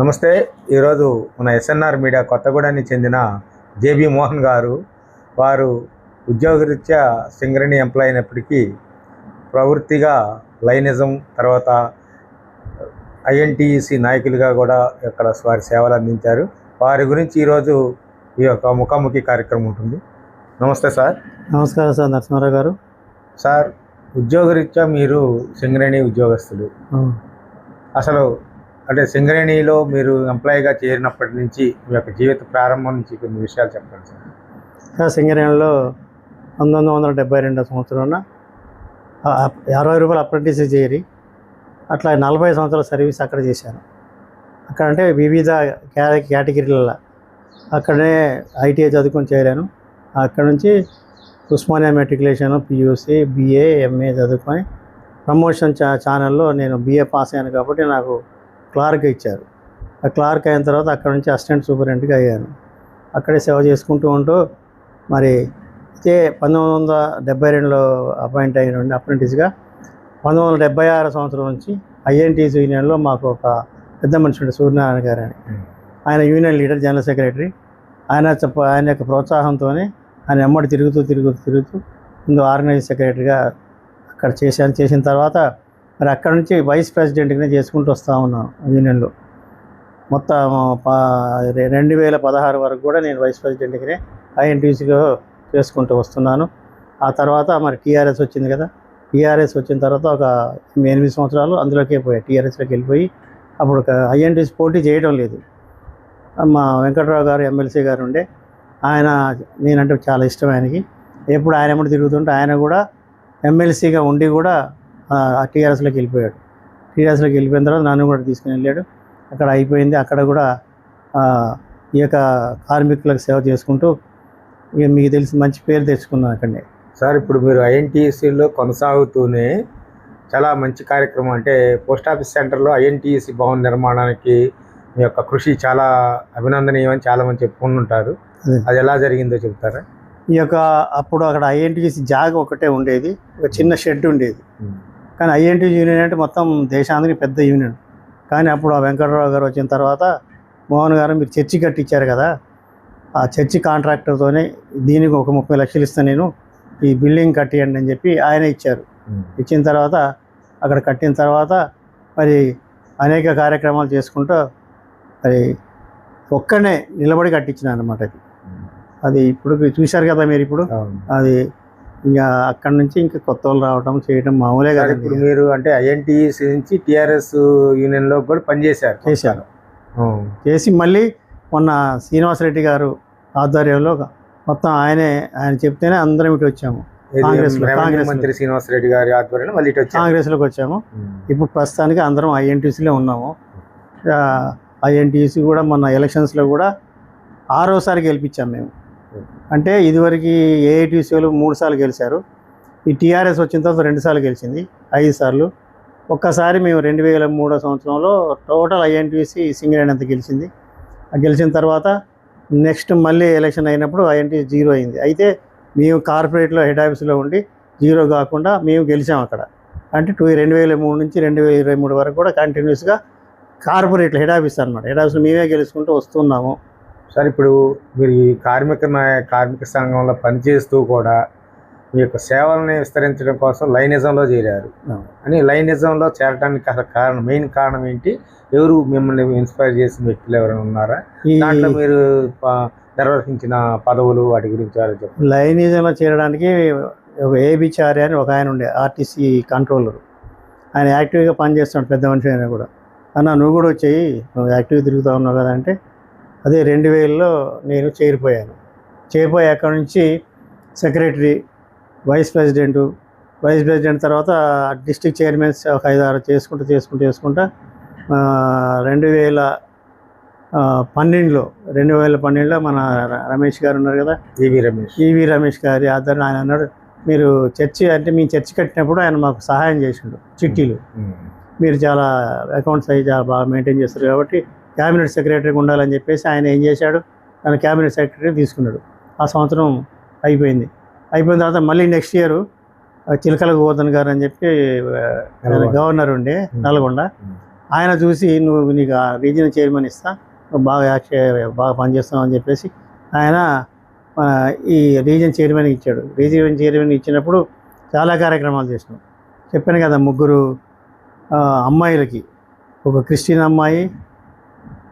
నమస్తే. ఈరోజు మన ఎస్ఎన్ఆర్ మీడియా కొత్తగూడెనికి చెందిన జేబి మోహన్ గారు. వారు ఉద్యోగరీత్యా సింగరేణి ఎంప్లాయ్ అయినప్పటికీ ప్రవృత్తిగా లైనిజం తర్వాత ఐఎన్టీఈసి నాయకులుగా కూడా ఇక్కడ వారి సేవలు అందించారు. వారి గురించి ఈరోజు ఈ యొక్క ముఖాముఖి కార్యక్రమం ఉంటుంది. నమస్తే సార్. నమస్కారం సార్ నరసింహారావు గారు. సార్ ఉద్యోగరీత్యా మీరు సింగరేణి ఉద్యోగస్తులు. అసలు అంటే సింగరేణిలో మీరు ఎంప్లాయీగా చేరినప్పటి నుంచి మీ యొక్క జీవిత ప్రారంభం నుంచి కొన్ని విషయాలు చెప్పండి సార్. సింగరేణిలో పంతొమ్మిది వందల డెబ్బై రెండో సంవత్సరంలో అరవై రూపాయలు అప్రెంటిస్ చేరి అట్లా నలభై సంవత్సరాల సర్వీస్ అక్కడ చేశాను. అక్కడ అంటే వివిధ కేటగిరీలలో కేటగిరీల అక్కడనే ఐటీఐ చదువుకొని చేరాను. అక్కడ నుంచి Osmania matriculation PUC BA MA చదువుకొని ప్రమోషన్ ఛా ఛానల్లో నేను బిఏ పాస్ అయ్యాను కాబట్టి నాకు క్లార్క్ ఇచ్చారు. ఆ క్లార్క్ అయిన తర్వాత అక్కడ నుంచి అసిస్టెంట్ సూపరింటెండెంట్గా అయ్యాను. అక్కడే సేవ చేసుకుంటూ ఉంటూ మరి ఇదే పంతొమ్మిది వందల డెబ్బై రెండులో అపాయింట్ అయిన అప్రెంటిస్గా పంతొమ్మిది వందల డెబ్బై ఆరు సంవత్సరం నుంచి ఐఎన్టీసీ యూనియన్లో మాకు ఒక పెద్ద మనిషి ఉండే సూర్యనారాయణ గారు అని. ఆయన యూనియన్ లీడర్ జనరల్ సెక్రటరీ. ఆయన చెప్ప ఆయన యొక్క ప్రోత్సాహంతోనే ఆయన ఎమ్మడి తిరుగుతూ తిరుగుతూ తిరుగుతూ ముందు ఆర్గనైజ్ సెక్రటరీగా అక్కడ చేశాను. చేసిన తర్వాత మరి అక్కడ నుంచి వైస్ ప్రెసిడెంట్గానే చేసుకుంటూ వస్తూ ఉన్నాను యూనియన్లో మొత్తం రెండు వేల పదహారు వరకు కూడా నేను వైస్ ప్రెసిడెంట్గానే ఐఎన్టీసీలో చేసుకుంటూ వస్తున్నాను. ఆ తర్వాత మరి టీఆర్ఎస్ వచ్చింది కదా టీఆర్ఎస్ వచ్చిన తర్వాత ఒక ఎనిమిది సంవత్సరాలు అందులోకే పోయాయి టీఆర్ఎస్లోకి వెళ్ళిపోయి అప్పుడు ఐఎన్టీసీ పోటీ చేయడం లేదు. మా వెంకట్రావు గారు ఎమ్మెల్సీ గారు ఉండే ఆయన నేనంటే చాలా ఇష్టం ఆయనకి. ఎప్పుడు ఆయన ఎప్పుడు తిరుగుతుంటే ఆయన కూడా ఎమ్మెల్సీగా ఉండి కూడా టీఆర్ఎస్లోకి వెళ్ళిపోయాడు. టీఆర్ఎస్లోకి వెళ్ళిపోయిన తర్వాత నన్ను కూడా తీసుకుని వెళ్ళాడు. అక్కడ అయిపోయింది. అక్కడ కూడా ఈ యొక్క కార్మికులకు సేవ చేసుకుంటూ ఇక మీకు తెలిసి మంచి పేరు తెచ్చుకున్నాను అక్కడనే. సార్ ఇప్పుడు మీరు ఐఎన్టీఈసీలో కొనసాగుతూనే చాలా మంచి కార్యక్రమం అంటే పోస్ట్ ఆఫీస్ సెంటర్లో ఐఎన్టీఈసీ భవన నిర్మాణానికి మీ యొక్క కృషి చాలా అభినందనీయం అని చాలా మంది చెప్పుకుంటుంటారు. అదే. అది ఎలా జరిగిందో చెప్తారా? ఈ యొక్క అప్పుడు అక్కడ ఐఎన్టీసీ జాగ ఒకటే ఉండేది. ఒక చిన్న షెడ్ ఉండేది. కానీ ఐఎన్టీసీ యూనియన్ అంటే మొత్తం దేశానికి పెద్ద యూనియన్. కానీ అప్పుడు ఆ వెంకటరావు గారు వచ్చిన తర్వాత మోహన్ గారు మీరు చర్చి కట్టించారు కదా ఆ చర్చి కాంట్రాక్టర్తోనే దీనికి ఒక ముప్పై లక్షలు ఇస్తాను నేను ఈ బిల్డింగ్ కట్టియండి అని చెప్పి ఆయన ఇచ్చారు. ఇచ్చిన తర్వాత అక్కడ కట్టిన తర్వాత మరి అనేక కార్యక్రమాలు చేసుకుంటూ మరి ఒక్కనే నిలబడి కట్టించిన అనమాట అది అది ఇప్పుడు చూశారు కదా మీరు ఇప్పుడు. అది ఇంకా అక్కడి నుంచి ఇంకా కొత్త వాళ్ళు రావటం చేయడం మామూలే కదా ఇప్పుడు మీరు అంటే ఐఎన్టీఈసీ నుంచి టిఆర్ఎస్ యూనియన్లో కూడా పనిచేశారు. చేశారు. చేసి మళ్ళీ మొన్న శ్రీనివాసరెడ్డి గారు ఆధ్వర్యంలో మొత్తం ఆయనే ఆయన చెప్తేనే అందరం ఇటు వచ్చాము. రెవెన్యూ కాంగ్రెస్లో. మంత్రి శ్రీనివాసరెడ్డి గారి ఆధ్వర్యంలో మళ్ళీ ఇటు కాంగ్రెస్లోకి వచ్చాము. ఇప్పుడు ప్రస్తుతానికి అందరం ఐఎన్టీసీలో ఉన్నాము. ఐఎన్టీసీ కూడా మొన్న ఎలక్షన్స్లో కూడా ఆరోసారి గెలిపించాం మేము. అంటే ఇదివరకు ఏఐటీసీలు మూడు సార్లు గెలిచారు. ఈ టీఆర్ఎస్ వచ్చిన తర్వాత రెండు సార్లు గెలిచింది ఐదు సార్లు. ఒక్కసారి మేము రెండు వేల మూడో సంవత్సరంలో టోటల్ ఐఎన్టీసీ సింగరేణి అంత గెలిచింది. ఆ గెలిచిన తర్వాత నెక్స్ట్ మళ్ళీ ఎలక్షన్ అయినప్పుడు ఐఎన్టీసీ జీరో అయింది. అయితే మేము కార్పొరేట్లో హెడ్ ఆఫీస్లో ఉండి జీరో కాకుండా మేము గెలిచాం అక్కడ. అంటే టూ రెండు వేల మూడు నుంచి రెండు వేల ఇరవై మూడు వరకు కూడా కంటిన్యూస్గా కార్పొరేట్లు హెడ్ ఆఫీస్ అనమాట హెడ్ ఆఫీస్లో మేమే గెలుచుకుంటూ వస్తున్నాము. సార్ ఇప్పుడు మీరు ఈ కార్మిక నాయ- కార్మిక సంఘంలో పనిచేస్తూ కూడా మీ యొక్క సేవల్ని విస్తరించడం కోసం లైనిజంలో చేరారు. అని లైనిజంలో చేరడానికి అసలు కారణం మెయిన్ కారణం ఏంటి? ఎవరు మిమ్మల్ని ఇన్స్పైర్ చేసిన వ్యక్తులు ఎవరైనా ఉన్నారా? ఈ దాంట్లో మీరు నిర్వహించిన పదవులు వాటి గురించి లైనిజంలో చేరడానికి ఒక ఏబిచార్య అని ఒక ఆయన ఉండే ఆర్టీసీ కంట్రోలర్. ఆయన యాక్టివ్గా పనిచేస్తున్నాడు పెద్ద మనిషి అయినా కూడా. అన్న నువ్వు కూడా వచ్చేయి నువ్వు యాక్టివ్గా తిరుగుతూ ఉన్నావు కదా అంటే అదే రెండు వేలలో నేను చేరిపోయాను. చేరిపోయి అక్కడ నుంచి secretary vice president vice president తర్వాత డిస్ట్రిక్ట్ చైర్మన్స్ ఒక ఐదు ఆరు చేసుకుంటూ చేసుకుంటూ చేసుకుంటా రెండు వేల పన్నెండులో రెండు వేల పన్నెండులో మన రమేష్ గారు ఉన్నారు కదా? ఈవి రమేష్. ఈవి రమేష్ గారి ఆధ్వర్యంలో ఆయన అన్నాడు మీరు చర్చి అంటే మేము చర్చి కట్టినప్పుడు ఆయన మాకు సహాయం చేసిండు చిట్టీలు. మీరు చాలా అకౌంట్స్ అవి చాలా బాగా మెయింటైన్ చేస్తారు కాబట్టి క్యాబినెట్ సెక్రటరీగా ఉండాలని చెప్పేసి ఆయన ఏం చేశాడు? ఆయన క్యాబినెట్ సెక్రటరీ తీసుకున్నాడు. ఆ సంవత్సరం అయిపోయింది. అయిపోయిన తర్వాత మళ్ళీ నెక్స్ట్ ఇయర్ చిలకల గోవర్ధన్ గారు అని చెప్పి. గవర్నర్. ఉండే నల్గొండ. ఆయన చూసి నువ్వు నీకు ఆ రీజనల్ చైర్మన్ ఇస్తా నువ్వు బాగా బాగా పనిచేస్తావు అని చెప్పేసి ఆయన ఈ రీజన్ చైర్మన్ ఇచ్చాడు. రీజన్ చైర్మన్ ఇచ్చినప్పుడు చాలా కార్యక్రమాలు చేసినాం. చెప్పాను కదా ముగ్గురు అమ్మాయిలకి. ఒక క్రిస్టియన్ అమ్మాయి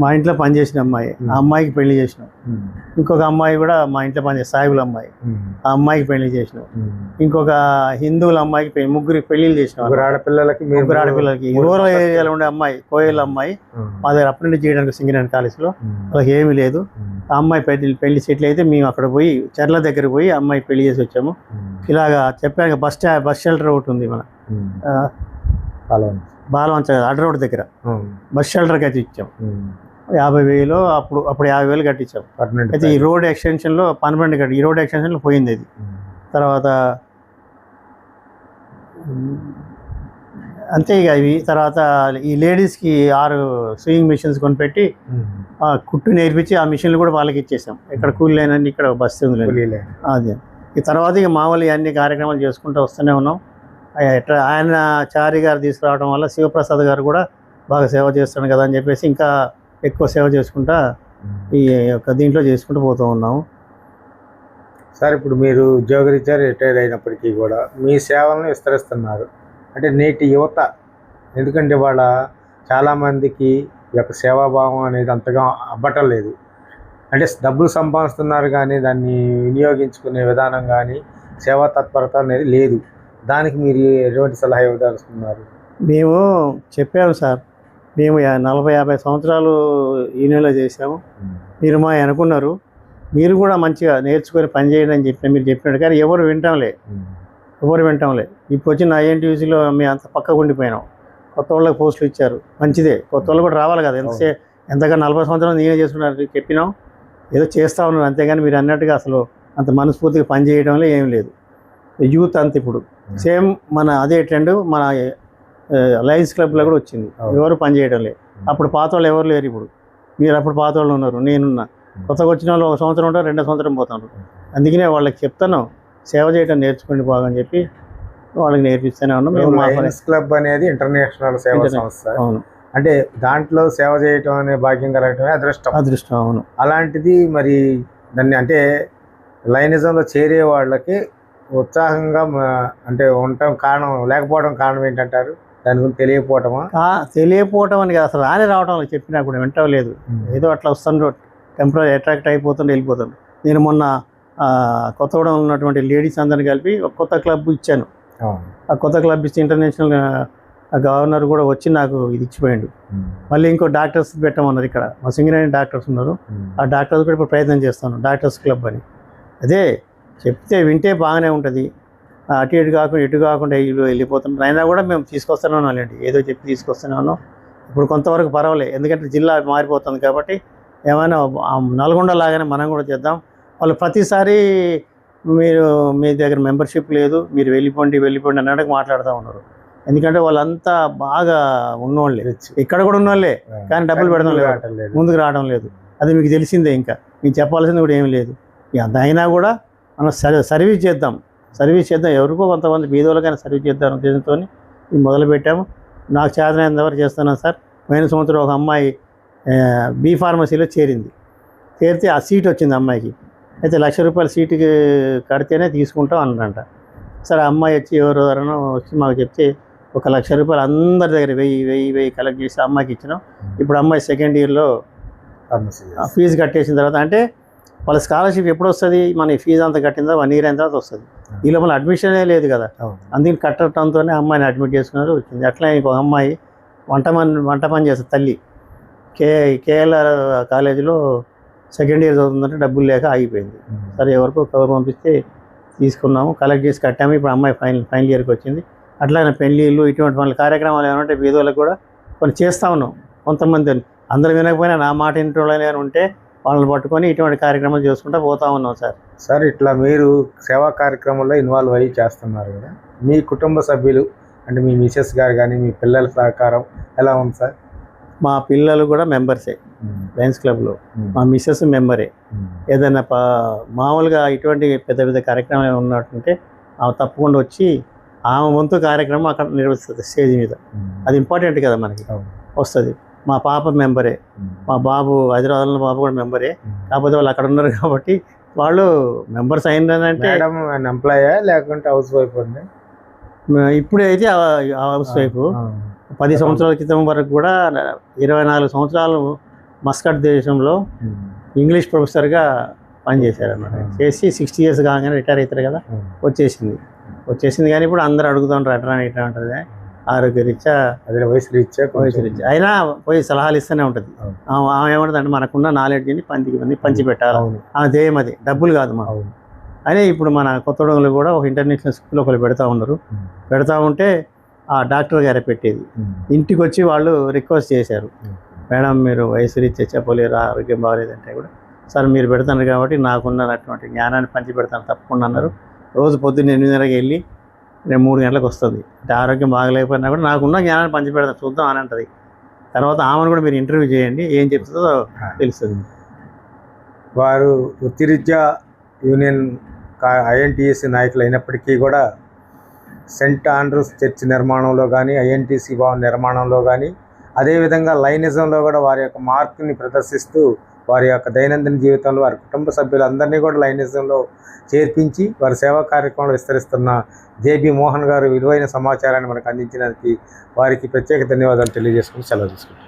మా ఇంట్లో పనిచేసిన అమ్మాయి. ఆ అమ్మాయికి పెళ్ళి చేసినాం. ఇంకొక అమ్మాయి కూడా మా ఇంట్లో పనిచేసే సాయిబుల అమ్మాయి. ఆ అమ్మాయికి పెళ్ళి చేసినాం. ఇంకొక హిందువుల అమ్మాయికి పెళ్ళి ముగ్గురికి పెళ్ళిళ్ళు చేసినాం. ఆడపిల్లలకి ముగ్గురు ఆడపిల్లలకి. రూరల్. ఏరియాలో ఉండే అమ్మాయి కోయల అమ్మాయి. మా దగ్గర అప్రెంటిస్ చేయడానికి సింగరేణి కాలేజ్లో. వాళ్ళకి ఏమీ లేదు. ఆ అమ్మాయి పెళ్ళి పెళ్ళి సెటిల్ అయితే మేము అక్కడ పోయి చెర్ల దగ్గర పోయి అమ్మాయి పెళ్ళి చేసి వచ్చాము. ఇలాగా చెప్పాక బస్ స్టా బస్ షెల్టర్ ఒకటి ఉంది మన. బాలవంచ. అడ్డ రోడ్ దగ్గర. బస్ షెల్టర్ కట్టి ఇచ్చాం. యాభై వేలు అప్పుడు అప్పుడు యాభై వేలు కట్టించాం. పర్మనెంట్ అయితే ఈ రోడ్ ఎక్స్టెన్షన్లో పర్మనెంట్ కట్టి ఈ రోడ్ ఎక్స్టెన్షన్లో పోయింది అది. తర్వాత అంతే ఇక ఇవి. తర్వాత ఈ లేడీస్కి ఆరు స్వింగ్ మిషన్స్ కొనిపెట్టి. ఆ కుట్టు నేర్పించి ఆ మిషన్లు కూడా వాళ్ళకి ఇచ్చేసాం. ఇక్కడ కూలి లేనని ఇక్కడ కూలీలే. అదే. ఈ తర్వాత ఇక మామూలు అన్ని కార్యక్రమాలు చేసుకుంటూ వస్తూనే ఉన్నాం. ఎట్లా ఆయన చారి గారు తీసుకురావడం వల్ల శివప్రసాద్ గారు కూడా బాగా సేవ చేస్తాడు కదా అని చెప్పేసి ఇంకా ఎక్కువ సేవ చేసుకుంటా. ఈ యొక్క దీంట్లో చేసుకుంటూ పోతూ ఉన్నాము. సార్ ఇప్పుడు మీరు ఉద్యోగరీత్యా రిటైర్ అయినప్పటికీ కూడా మీ సేవలను విస్తరిస్తున్నారు. అంటే నేటి యువత ఎందుకంటే వాళ్ళ చాలామందికి ఈ యొక్క సేవాభావం అనేది అంతగా అబ్బటం లేదు. అంటే డబ్బులు సంపాదిస్తున్నారు కానీ దాన్ని వినియోగించుకునే విధానం కానీ సేవా తత్పరత అనేది లేదు. దానికి మీరు ఎటువంటి సలహా ఇవ్వదలుచుకున్నారు? మేము చెప్పాము సార్ మేము నలభై యాభై సంవత్సరాలు ఈయనలో చేసాము మీరు మా అనుకున్నారు. మీరు కూడా మంచిగా నేర్చుకొని పని చేయండి అని చెప్పిన మీరు చెప్పినట్టు కానీ ఎవరు వింటాంలే. ఎవరు వింటాంలే. ఇప్పుడు వచ్చిన ఐఎన్టీయూసీలో మేము అంత పక్కకు ఉండిపోయినాం. కొత్త వాళ్ళకి పోస్టులు ఇచ్చారు. మంచిదే. కొత్త వాళ్ళు కూడా రావాలి కదా. ఎంతసే ఎంతగా నలభై సంవత్సరాలు నేనే చేసుకున్నారు చెప్పినాం. ఏదో చేస్తా ఉన్నారు అంతేగాని మీరు అన్నట్టుగా అసలు అంత మనస్ఫూర్తిగా పని చేయడంలో ఏం లేదు. యూత్ అంత ఇప్పుడు. సేమ్ మన అదే ట్రెండ్ మన లయన్స్ క్లబ్లో కూడా వచ్చింది. ఎవరు పని చేయడం లేదు. అప్పుడు పాత వాళ్ళు ఎవరు లేరు ఇప్పుడు. మీరు అప్పుడు పాత వాళ్ళు ఉన్నారు నేనున్నా. కొత్తగా వచ్చిన వాళ్ళు ఒక సంవత్సరం ఉంటారు రెండో సంవత్సరం పోతాను అందుకనే వాళ్ళకి చెప్తాను సేవ చేయడం నేర్చుకోండి బాగా అని చెప్పి వాళ్ళకి నేర్పిస్తూనే ఉన్నాం. మేము క్లబ్ అనేది ఇంటర్నేషనల్ సేవా సంస్థ. అవును. అంటే దాంట్లో సేవ చేయటం అనే భాగ్యం కలగటమే అదృష్టం. అదృష్టం అవును. అలాంటిది మరి దాన్ని అంటే లైనిజంలో చేరే వాళ్ళకి ఉత్సాహంగా అంటే ఉండటం కారణం లేకపోవడం కారణం ఏంటంటారు? దాని గురించి తెలియకపోవటమా? కా- తెలియకపోవటం అని అసలు రాని రావటం చెప్పినా కూడా వింటలేదు. ఏదో అట్లా వస్తుండ్రు. టెంపరీ అట్రాక్ట్ అయిపోతుండ్రు వెళ్ళిపోతుండ్రు. నేను మొన్న ఆ, కొత్తగూడెం ఉన్నటువంటి లేడీస్ అందరిని కలిపి ఒక కొత్త క్లబ్ ఇచ్చాను. ఆ కొత్త క్లబ్ ఇస్తే ఇంటర్నేషనల్ గవర్నర్ కూడా వచ్చి నాకు ఇది ఇచ్చిపోయాడు. మళ్ళీ ఇంకో డాక్టర్స్ పెట్టమన్నారు ఇక్కడ. మా సింగరేణి డాక్టర్స్ ఉన్నారు. ఆ డాక్టర్స్ కూడా ఇప్పుడు ప్రయత్నం చేస్తాను. డాక్టర్స్ క్లబ్ అని. అదే చెప్తే వింటే బాగానే ఉంటుంది. అటు ఇటు కాకుండా ఇటు కాకుండా ఇల్లు వెళ్ళిపోతుంటారు అయినా కూడా మేము తీసుకొస్తూనే ఉన్నాం ఏదో చెప్పి తీసుకొస్తూనే ఉన్నాం ఇప్పుడు కొంతవరకు పర్వాలేదు. ఎందుకంటే జిల్లా మారిపోతుంది కాబట్టి ఏమైనా నల్గొండ లాగానే మనం కూడా చేద్దాం. వాళ్ళు ప్రతిసారి మీరు మీ దగ్గర మెంబర్షిప్ లేదు. మీరు వెళ్ళిపోండి వెళ్ళిపోండి అన్నట్టుగా మాట్లాడుతూ ఉన్నారు. ఎందుకంటే వాళ్ళంతా బాగా ఉన్నోళ్ళే. రిచ్. ఇక్కడ కూడా ఉన్నోళ్ళే. కానీ డబ్బులు పెడతాం లేదు. ముందుకు రావడం లేదు. అది మీకు తెలిసిందే ఇంకా. మీకు చెప్పాల్సింది కూడా ఏమీ లేదు. అయినా కూడా మనం సర్ సర్వీస్ చేద్దాం. సర్వీస్ చేద్దాం. ఎవరికో కొంతమంది బీదోళ్ళకైనా సర్వీస్ చేద్దాం ఉద్దేశంతో ఇది మొదలు పెట్టాము నాకు చేతనైనంత వరకు చేస్తున్నాను సార్. పోయిన సంవత్సరం ఒక అమ్మాయి బీ ఫార్మసీలో చేరింది. చేరితే ఆ సీట్ వచ్చింది అమ్మాయికి. అయితే లక్ష రూపాయల సీటుకి కడితేనే తీసుకుంటాం అన్నారంట. సరే ఆ అమ్మాయి వచ్చి ఎవరు ఎవరైనా వచ్చి మాకు చెప్తే ఒక లక్ష రూపాయలు అందరి దగ్గర వెయ్యి వెయ్యి వెయ్యి కలెక్ట్ చేసి అమ్మాయికి ఇచ్చినాం. ఇప్పుడు అమ్మాయి సెకండ్ ఇయర్లో ఫార్మసీ. ఆ ఫీజు కట్టేసిన తర్వాత అంటే వాళ్ళ స్కాలర్షిప్ ఎప్పుడు వస్తుంది? మన ఫీజు అంతా కట్టిన తర్వాత వన్ ఇయర్ అయిన తర్వాత వస్తుంది. ఈ లోపల అడ్మిషనే లేదు కదా. అందుకని కట్టడంతోనే అమ్మాయిని అడ్మిట్ చేసుకున్నారు వచ్చింది. అట్లా ఇంకో అమ్మాయి వంట పని వంట పని చేస్తుంది తల్లి. కే కేఎల్ఆర్ కాలేజీలో సెకండ్ ఇయర్ చదువుతుందంటే డబ్బులు లేక ఆగిపోయింది. సరే ఎవరికో కవర్ పంపిస్తే తీసుకున్నాము కలెక్ట్ చేసి కట్టాము. ఇప్పుడు అమ్మాయి ఫైనల్ ఫైనల్ ఇయర్కి వచ్చింది. అట్లానే పెళ్ళిళ్ళు ఇటువంటి వాళ్ళ కార్యక్రమాలు ఏమైనా ఉంటే బీదోళ్ళకి కూడా కొన్ని చేస్తూ ఉన్నాం. కొంతమంది అందరూ వినకపోయినా నా మాట ఇంటి వాళ్ళని ఉంటే వాళ్ళని పట్టుకొని ఇటువంటి కార్యక్రమాలు చేసుకుంటూ పోతా ఉన్నాం సార్. సార్ ఇట్లా మీరు సేవా కార్యక్రమంలో ఇన్వాల్వ్ అయ్యి చేస్తున్నారు కదా మీ కుటుంబ సభ్యులు అంటే మీ మిసెస్ గారు కానీ మీ పిల్లల సహకారం ఎలా ఉంది సార్? మా పిల్లలు కూడా మెంబర్సే లయన్స్ క్లబ్లో మా మిస్సెస్ మెంబరే. ఏదైనా ప మామూలుగా ఇటువంటి పెద్ద పెద్ద కార్యక్రమాలు ఉన్నట్టుంటే ఆమె తప్పకుండా వచ్చి ఆమె వంతు కార్యక్రమం అక్కడ నిర్వహిస్తుంది స్టేజ్ మీద. అది ఇంపార్టెంట్ కదా మనకి. వస్తుంది. మా పాప మెంబరే. మా బాబు హైదరాబాద్లో బాబు కూడా మెంబరే. కాకపోతే వాళ్ళు అక్కడ ఉన్నారు కాబట్టి వాళ్ళు మెంబర్స్ అయిందనంటే మేడం ఎంప్లాయా లేకుంటే హౌస్ వైఫ్ అండి? ఇప్పుడే అయితే హౌస్ వైఫ్ పది సంవత్సరాల క్రితం వరకు కూడా ఇరవై నాలుగు సంవత్సరాలు మస్కట్ దేశంలో ఇంగ్లీష్ ప్రొఫెసర్గా పనిచేశారు అన్నమాట చేసి సిక్స్టీ ఇయర్స్ కాగానే రిటైర్ అవుతారు కదా. వచ్చేసింది. వచ్చేసింది కానీ ఇప్పుడు అందరూ అడుగుతుంటారు అట్లా ఇట్లా ఉంటుంది ఆరోగ్యరీత్యా అదే వయసు రీత్యా వయసు రీత్యా అయినా పోయి సలహాలు ఇస్తూనే ఉంటుంది. ఆమె ఆమె ఏమంటుంది అంటే మనకున్న నాలెడ్జ్ని పందికి మంది పంచి పెట్టాలి? అవును. ఆమె ధ్యేయం అది. డబ్బులు కాదు మా అదే ఇప్పుడు మన కొత్తగూడెంలో కూడా ఒక ఇంటర్నేషనల్ స్కూల్ ఒకరు పెడతా ఉన్నారు. పెడతా ఉంటే ఆ డాక్టర్ గారే పెట్టేది. ఇంటికి వచ్చి వాళ్ళు రిక్వెస్ట్ చేశారు. మేడం మీరు వయసు రీత్యా చెప్పలేరు? ఆరోగ్యం బాగలేదంటే కూడా. సార్ మీరు పెడతారు కాబట్టి నాకున్నటువంటి జ్ఞానాన్ని పంచి పెడతాను తప్పకుండా అన్నారు. రోజు పొద్దున్న ఎనిమిదిన్నరకి వెళ్ళి రేపు మూడు గంటలకు వస్తుంది. అంటే ఆరోగ్యం బాగలేకపోయినా కూడా నాకున్న జ్ఞానాన్ని పంచి పెడతాను చూద్దాం అని అంటది. తర్వాత ఆమెను కూడా మీరు ఇంటర్వ్యూ చేయండి ఏం చెప్తుందో తెలుస్తుంది వారు వృత్తిరీత్యా యూనియన్ ఐఎన్టీఎస్సీ నాయకులు అయినప్పటికీ కూడా సెంట్ ఆండ్రూస్ చర్చ్ నిర్మాణంలో కానీ ఐఎన్టీసీ భవన్ నిర్మాణంలో కానీ అదేవిధంగా లైనిజంలో కూడా వారి యొక్క మార్పుని ప్రదర్శిస్తూ వారి యొక్క దైనందిన జీవితంలో వారి కుటుంబ సభ్యులందరినీ కూడా లైనిజంలో చేర్పించి వారి సేవా కార్యక్రమాలు విస్తరిస్తున్న జేబీ మోహన్ గారు విలువైన సమాచారాన్ని మనకు అందించడానికి వారికి ప్రత్యేక ధన్యవాదాలు తెలియజేసుకుని సెలవు తీసుకుంటాం